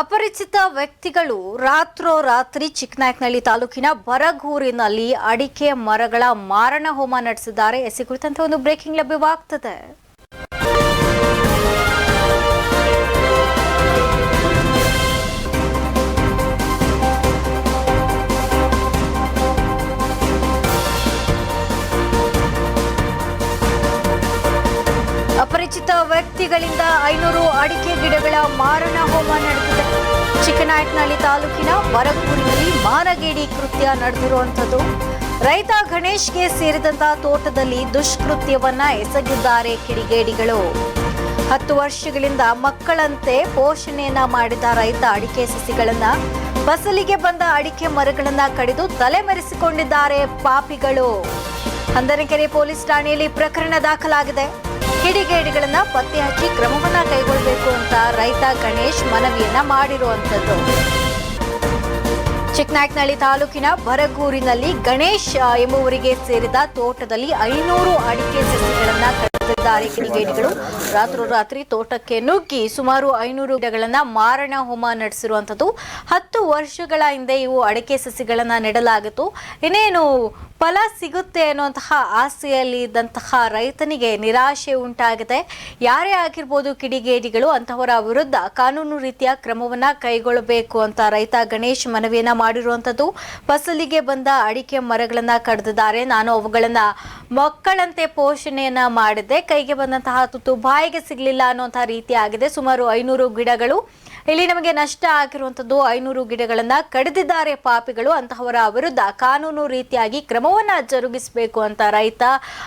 ಅಪರಿಚಿತ ವ್ಯಕ್ತಿಗಳು ರಾತ್ರೋರಾತ್ರಿ ಚಿಕ್ಕನಾಯಕನಹಳ್ಳಿ ತಾಲೂಕಿನ ಬರಗೂರಿನಲ್ಲಿ ಅಡಿಕೆ ಮರಗಳ ಮಾರಣ ಹೋಮ ನಡೆಸಿದ್ದಾರೆ. ಎಸಿ ಕುರಿತಂತೆ ಒಂದು ಬ್ರೇಕಿಂಗ್ ಲಭ್ಯವಾಗ್ತದೆ. ವ್ಯಕ್ತಿಗಳಿಂದ ಐನೂರು ಅಡಿಕೆ ಗಿಡಗಳ ಮಾರಣ ಹೋಮ ನಡೆದಿದೆ. ಚಿಕ್ಕನಾಯಕನಹಳ್ಳಿ ತಾಲೂಕಿನ ಬರಗೂರಿನಲ್ಲಿ ಮಾನಗೇಡಿ ಕೃತ್ಯ ನಡೆದಿರುವಂಥದ್ದು. ರೈತ ಗಣೇಶ್ಗೆ ಸೇರಿದಂತಹ ತೋಟದಲ್ಲಿ ದುಷ್ಕೃತ್ಯವನ್ನ ಎಸಗಿದ್ದಾರೆ ಕಿಡಿಗೇಡಿಗಳು. ಹತ್ತು ವರ್ಷಗಳಿಂದ ಮಕ್ಕಳಂತೆ ಪೋಷಣೆಯನ್ನ ಮಾಡಿದ ರೈತ ಅಡಿಕೆ ಸಸಿಗಳನ್ನ ಫಸಲಿಗೆ ಬಂದ ಅಡಿಕೆ ಮರಗಳನ್ನ ಕಡಿದು ತಲೆಮರೆಸಿಕೊಂಡಿದ್ದಾರೆ ಪಾಪಿಗಳು. ಹಂದನಕೆರೆ ಪೊಲೀಸ್ ಠಾಣೆಯಲ್ಲಿ ಪ್ರಕರಣ ದಾಖಲಾಗಿದೆ. ಕಿಡಿಗೇಡಿಗಳನ್ನ ಪತ್ತೆ ಹಚ್ಚಿ ಕ್ರಮವನ್ನ ಕೈಗೊಳ್ಳಬೇಕು ಅಂತ ರೈತ ಗಣೇಶ್ ಮನವಿಯನ್ನ ಮಾಡಿರುವಂತದ್ದು ಚಿಕ್ಕನಾಯಕನಹಳ್ಳಿ ತಾಲೂಕಿನ ಬರಗೂರಿನಲ್ಲಿ ಗಣೇಶ್ ಎಂಬುವರಿಗೆ ಸೇರಿದ ತೋಟದಲ್ಲಿ ಐನೂರು ಅಡಿಕೆ ಸಸಿಗಳನ್ನ ಕಡಿದಿದ್ದಾರೆ ಕಿಡಿಗೇಡಿಗಳು ರಾತ್ರೋರಾತ್ರಿ ತೋಟಕ್ಕೆ ನುಗ್ಗಿ ಸುಮಾರು ಐನೂರು ಗಿಡಗಳನ್ನ ಮಾರಣ ಹೋಮ ನಡೆಸಿರುವಂತದ್ದು ಹತ್ತು ವರ್ಷಗಳ ಹಿಂದೆ ಇವು ಅಡಿಕೆ ಸಸಿಗಳನ್ನ ನೆಡಲಾಗಿತ್ತು. ಇನ್ನೇನು ಫಲ ಸಿಗುತ್ತೆ ಅನ್ನುವಂತಹ ಆಸೆಯಲ್ಲಿ ಇದ್ದಂತಹ ರೈತನಿಗೆ ನಿರಾಶೆ ಉಂಟಾಗಿದೆ. ಯಾರೇ ಆಗಿರ್ಬೋದು ಕಿಡಿಗೇಡಿಗಳು ಅಂತಹವರ ವಿರುದ್ಧ ಕಾನೂನು ರೀತಿಯ ಕ್ರಮವನ್ನ ಕೈಗೊಳ್ಳಬೇಕು ಅಂತ ರೈತ ಗಣೇಶ್ ಮನವಿಯನ್ನ ಮಾಡಿರುವಂತದ್ದು ಫಸಲಿಗೆ ಬಂದ ಅಡಿಕೆ ಮರಗಳನ್ನ ಕಡಿದಿದ್ದಾರೆ. ನಾನು ಅವುಗಳನ್ನ ಮಕ್ಕಳಂತೆ ಪೋಷಣೆಯನ್ನ ಮಾಡಿದೆ ಕೈಗೆ ಬಂದಂತಹ ತುತ್ತು ಬಾಯಿಗೆ ಸಿಗ್ಲಿಲ್ಲ ಅನ್ನುವಂತಹ ರೀತಿ ಆಗಿದೆ. ಸುಮಾರು ಐನೂರು ಗಿಡಗಳು ಇಲ್ಲಿ ನಮಗೆ ನಷ್ಟ ಆಗಿರುವಂತದ್ದು ಐನೂರು ಗಿಡಗಳನ್ನ ಕಡಿದಿದ್ದಾರೆ ಪಾಪಿಗಳು. ಅಂತಹವರ ವಿರುದ್ಧ ಕಾನೂನು ರೀತಿಯಾಗಿ ಕ್ರಮವನ್ನ ಜರುಗಿಸಬೇಕು ಅಂತ ರೈತ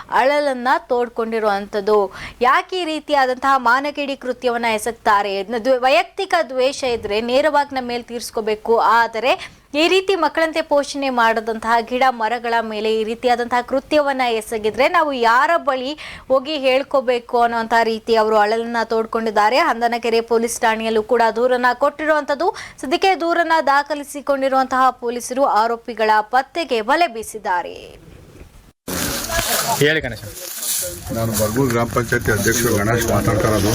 ಅಳಲನ್ನ ತೋಡ್ಕೊಂಡಿರುವಂಥದ್ದು. ಯಾಕೆ ಈ ರೀತಿಯಾದಂತಹ ಮಾನಗೇಡಿ ಕೃತ್ಯವನ್ನ ಎಸಗ್ತಾರೆ? ವೈಯಕ್ತಿಕ ದ್ವೇಷ ಇದ್ರೆ ನೇರವಾಗಿ ನಮ್ಮ ಮೇಲೆ ತೀರ್ಸ್ಕೋಬೇಕು. ಆದರೆ ಈ ರೀತಿ ಮಕ್ಕಳಂತೆ ಪೋಷಣೆ ಮಾಡದಂತಹ ಗಿಡ ಮರಗಳ ಮೇಲೆ ಈ ರೀತಿಯಾದಂತಹ ಕೃತ್ಯವನ್ನ ಎಸಗಿದ್ರೆ ನಾವು ಯಾರ ಬಳಿ ಹೋಗಿ ಹೇಳ್ಕೋಬೇಕು ಅನ್ನುವಂತಹ ರೀತಿ ಅವರು ಅಳಲನ್ನ ತೋಡ್ಕೊಂಡಿದ್ದಾರೆ. ಹಂದನಕೆರೆ ಪೊಲೀಸ್ ಠಾಣೆಯಲ್ಲೂ ಕೂಡ ದೂರನ್ನ ಕೊಟ್ಟಿರುವಂತದ್ದು ಸದ್ಯಕ್ಕೆ ದೂರನ್ನ ದಾಖಲಿಸಿಕೊಂಡಿರುವಂತಹ ಪೊಲೀಸರು ಆರೋಪಿಗಳ ಪತ್ತೆಗೆ ಬಲೆ ಬೀಸಿದ್ದಾರೆ. ಹೇಳಿ ಗಣೇಶ. ನಾನು ಬರ್ಗೂರು ಗ್ರಾಮ ಪಂಚಾಯತಿ ಅಧ್ಯಕ್ಷರು ಗಣೇಶ್ ಮಾತಾಡ್ತಾ ಇರೋದು.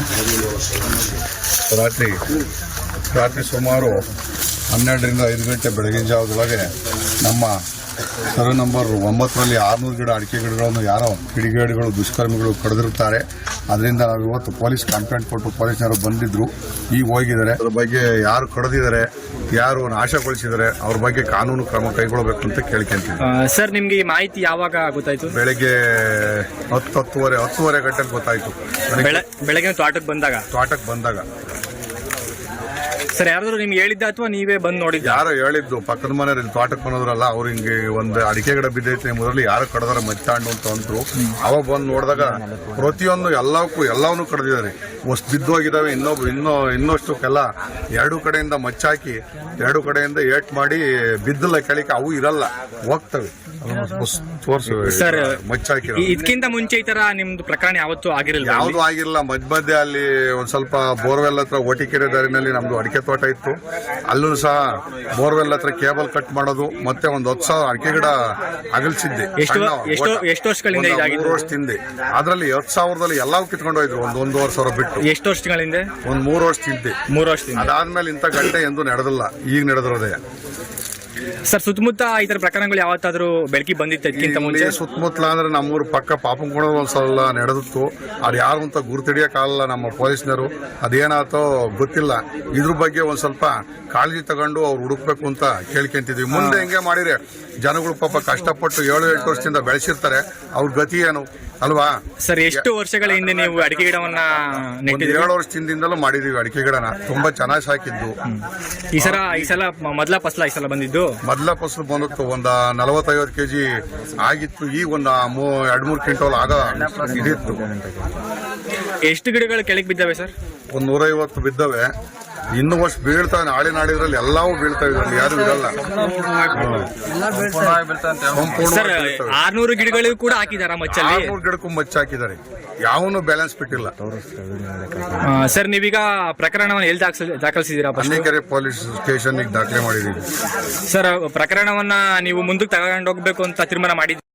ರಾತ್ರಿ ರಾತ್ರಿ ಸುಮಾರು ಹನ್ನೆರಡರಿಂದ ಐದು ಗಂಟೆ ಬೆಳಗಿನ ಜಾವದೊಳಗೆ ನಮ್ಮ ಸರ್ವೆ ನಂಬರ್ ಒಂಬತ್ತರಲ್ಲಿ ಆರುನೂರು ಗಿಡ ಅಡಿಕೆ ಗಿಡಗಳನ್ನು ಯಾರೋ ಕಿಡಿಗೇಡಿಗಳು ದುಷ್ಕರ್ಮಿಗಳು ಕಡಿದಿರುತ್ತಾರೆ. ಅದರಿಂದ ನಾವು ಇವತ್ತು ಪೊಲೀಸ್ ಕಂಪ್ಲೇಂಟ್ ಕೊಟ್ಟು ಪೊಲೀಸ್ನವರು ಬಂದಿದ್ರು. ಈಗ ಹೋಗಿದ್ದಾರೆ. ಅದ್ರ ಬಗ್ಗೆ ಯಾರು ಕಡಿದಿದ್ದಾರೆ ಯಾರು ನಾಶಗೊಳಿಸಿದ್ದಾರೆ ಅವ್ರ ಬಗ್ಗೆ ಕಾನೂನು ಕ್ರಮ ಕೈಗೊಳ್ಳಬೇಕು ಅಂತ ಕೇಳ್ಕೊಂತೀವಿ ಸರ್ ನಿಮ್ಗೆ ಈ ಮಾಹಿತಿ ಯಾವಾಗ ಗೊತ್ತಾಯ್ತು? ಬೆಳಗ್ಗೆ ಹತ್ತು ಹತ್ತುವರೆ ಹತ್ತುವರೆ ಗಂಟೆಗೆ ಗೊತ್ತಾಯ್ತು. ಬೆಳಗ್ಗೆ ತೋಟಕ್ಕೆ ಬಂದಾಗ? ತೋಟಕ್ಕೆ ಬಂದಾಗ. ಸರ್, ಯಾರಾದ್ರೂ ನಿಮ್ಗೆ ಹೇಳಿದ್ದ ಅಥವಾ ನೀವೇ ಬಂದು ನೋಡಿದ್ದ? ಯಾರೋ ಹೇಳಿದ್ದು, ಪಕ್ಕದ ಮನೆಯಲ್ಲಿ ತೋಟಕ್ಕೆ ಬಂದ್ರಲ್ಲ ಅವ್ರು ಹಿಂಗೆ ಒಂದು ಅಡಿಕೆ ಗಿಡ ಬಿದ್ದೈತೆ ಮೊದಲು ಯಾರು ಕಡದಾರ ಮತ್ತಾಂಡು ಅಂತ ಅಂದ್ರು. ಅವಾಗ ಬಂದು ನೋಡಿದಾಗ ಪ್ರತಿಯೊಂದು ಎಲ್ಲವಕ್ಕೂ ಎಲ್ಲವನ್ನೂ ಕಡ್ದಿದ್ದಾರೆ. ವಸ್ತು ಬಿದ್ದೋಗಿದ್ದಾವೆ ಇನ್ನೊಬ್ಬ ಇನ್ನೂ ಇನ್ನೊಷ್ಟಕ್ಕೆಲ್ಲ ಎರಡು ಕಡೆಯಿಂದ ಮಚ್ಚಾಕಿ, ಎರಡು ಕಡೆಯಿಂದ ಏಟ್ ಮಾಡಿ ಬಿದ್ದಲ್ಲ, ಕೆಳಕ್ಕೆ ಅವು ಇರಲ್ಲ, ಹೋಗ್ತವೆ. ಸರ್ ಮಚ್ಚಾಕಿ ಈ- ಇದಕ್ಕಿಂತ ಮುಂಚೆ ಈ ತರ ನಿಮ್ದು ಪ್ರಕರಣ ಯಾವತ್ತು ಆಗಿರಲಿಲ್ಲ ಯಾವ್ದು ಆಗಿರಲಿಲ್ಲ ಮಧ್ಯ ಮಧ್ಯ ಅಲ್ಲಿ ಒಂದ್ ಸ್ವಲ್ಪ ಬೋರ್ವೆಲ್ ಹತ್ರ ಓಟಿಕೆರೆ ದಾರಿನಲ್ಲಿ ನಮ್ದು ಅಡಿಕೆ ತೋಟ ಇತ್ತು. ಅಲ್ಲೂ ಸಹ ಬೋರ್ವೆಲ್ ಹತ್ರ ಕೇಬಲ್ ಕಟ್ ಮಾಡೋದು ಮತ್ತೆ ಒಂದ್ ಹತ್ತು ಸಾವಿರ ಅಡಿಕೆ ಗಿಡ ಅಗಲ್ಸಿದ್ದೆ. ಎಷ್ಟು- ವರ್ಷಗಳಿಂದ? ಮೂರು ವರ್ಷ ಹಿಂದೆ ಅದ್ರಲ್ಲಿ ಎರಡ್ ಸಾವಿರದಲ್ಲಿ ಎಲ್ಲವೂ ಕಿತ್ಕೊಂಡು ಹೋಯ್ತು ಒಂದ್ ಒಂದೂವರೆ ಸಾವಿರ ಬಿಟ್ಟು. ಎಷ್ಟು ವರ್ಷಗಳಿಂದ? ಒಂದ್ ಮೂರು ವರ್ಷ ತಿಂದೆ ಮೂರು ವರ್ಷ ಅದಾದ್ಮೇಲೆ ಇಂಥ ಗಂಟೆ ಎಂದು ನಡೆದಿಲ್ಲ. ಈಗ ನಡೆದಿರೋದೇ. ಸರ್ ಸುತ್ತಮುತ್ತ ಈ ತರ ಪ್ರಕರಣಗಳು ಯಾವತ್ತಾದ್ರೂ ಬೆಳಕಿ ಬಂದಿತ್ತು ಅದಕ್ಕಿಂತ ಮುಂಚೆ? ಸುತ್ತಮುತ್ತಲ ಅಂದ್ರೆ ನಮ್ಮೂರು ಪಕ್ಕ ಪಾಪಂಕೋಣ ಒಂದ್ಸಲ ನಡೆದಿತ್ತು. ಅದು ಯಾರು ಅಂತ ಗುರುತಿಡಿಯಕ್ಕಾಗಲ್ಲ ನಮ್ಮ ಪೊಲೀಸ್ನರು ಅದೇನಾತೋ ಗೊತ್ತಿಲ್ಲ. ಇದ್ರ ಬಗ್ಗೆ ಒಂದ್ ಸ್ವಲ್ಪ ಕಾಳಜಿ ತಗೊಂಡು ಅವ್ರು ಹುಡುಕ್ಬೇಕು ಅಂತ ಕೇಳ್ಕೊಂತಿದ್ವಿ. ಮುಂದೆ ಹೆಂಗೆ ಮಾಡಿರಿ ಜನಗಳು ಪಾಪ ಕಷ್ಟಪಟ್ಟು ಏಳು ಎಂಟು ವರ್ಷದಿಂದ ಬೆಳೆಸಿರ್ತಾರೆ. ಅವ್ರ ಗತಿ ಏನು? ಅಲ್ವಾ? ಸರ್ ಎಷ್ಟು ವರ್ಷಗಳ ಹಿಂದೆ ನೀವು ಅಡಿಕೆ ಗಿಡವನ್ನ ಒಂದ್ ನೆಟ್ಟಿದ್ರಿ ಏಳು ವರ್ಷದಿಂದಲೂ ಮಾಡಿದೀವಿ ಅಡಿಕೆ ಗಿಡನ. ತುಂಬಾ ಚೆನ್ನಾಗಿ ಸಾಕಿದ್ದು. ಈ ಸಲ ಈ ಸಲ ಮ- ಮೊದಲ ಫಸಲ ಈ ಸಲ ಬಂದಿದ್ದು? ಮೊದಲ ಫಸಲು ಬಂದಿತ್ತು ಒಂದ ನಲವತ್ತೈವತ್ತು ಕೆಜಿ ಆಗಿತ್ತು. ಈಗ ಒಂದ್ ಮೂ- ಎರಡ್ ಮೂರ್ ಕ್ವಿಂಟಲ್ ಆಗ ಇದಿತ್ತು. ಎಷ್ಟು ಗಿಡಗಳು ಕೆಳಗೆ ಬಿದ್ದಾವೆ ಸರ್? ಒಂದ್ ನೂರೈವತ್ತು ಬಿದ್ದವೆ. ಇನ್ನು ವರ್ಷ ಬೀಳ್ತಾ ನಾಳೆ ನಾಡಿದ್ರಲ್ಲಿ ಎಲ್ಲವೂ ಬೀಳ್ತಾ ಇದ್ರಲ್ಲಿ ಯಾರು ಇರಲ್ಲ. ಆರ್ನೂರು ಗಿಡಗಳಿಗೂ ಕೂಡ ಹಾಕಿದಾರ ಮಚ್ಚಲ್ಲಿ? ಆರ್ನೂರು ಗಿಡಕ್ಕೂ ಮಚ್ಚ ಹಾಕಿದ್ದಾರೆ ಯಾವನು ಬ್ಯಾಲೆನ್ಸ್ ಬಿಟ್ಟಿಲ್ಲ. ಸರ್ ನೀವೀಗ ಪ್ರಕರಣವನ್ನು ಎಲ್ಲಿ ದಾಖಲಿಸಿದೀರಾ ಬನ್ನಿಕೆರೆ ಪೊಲೀಸ್ ಸ್ಟೇಷನ್ ದಾಖಲೆ ಮಾಡಿದೀವಿ ಸರ್ ಪ್ರಕರಣವನ್ನ ನೀವು ಮುಂದಕ್ಕೆ ತಗೊಂಡೋಗ್ಬೇಕು ಅಂತ ತೀರ್ಮಾನ ಮಾಡಿದ್ದೀರಾ?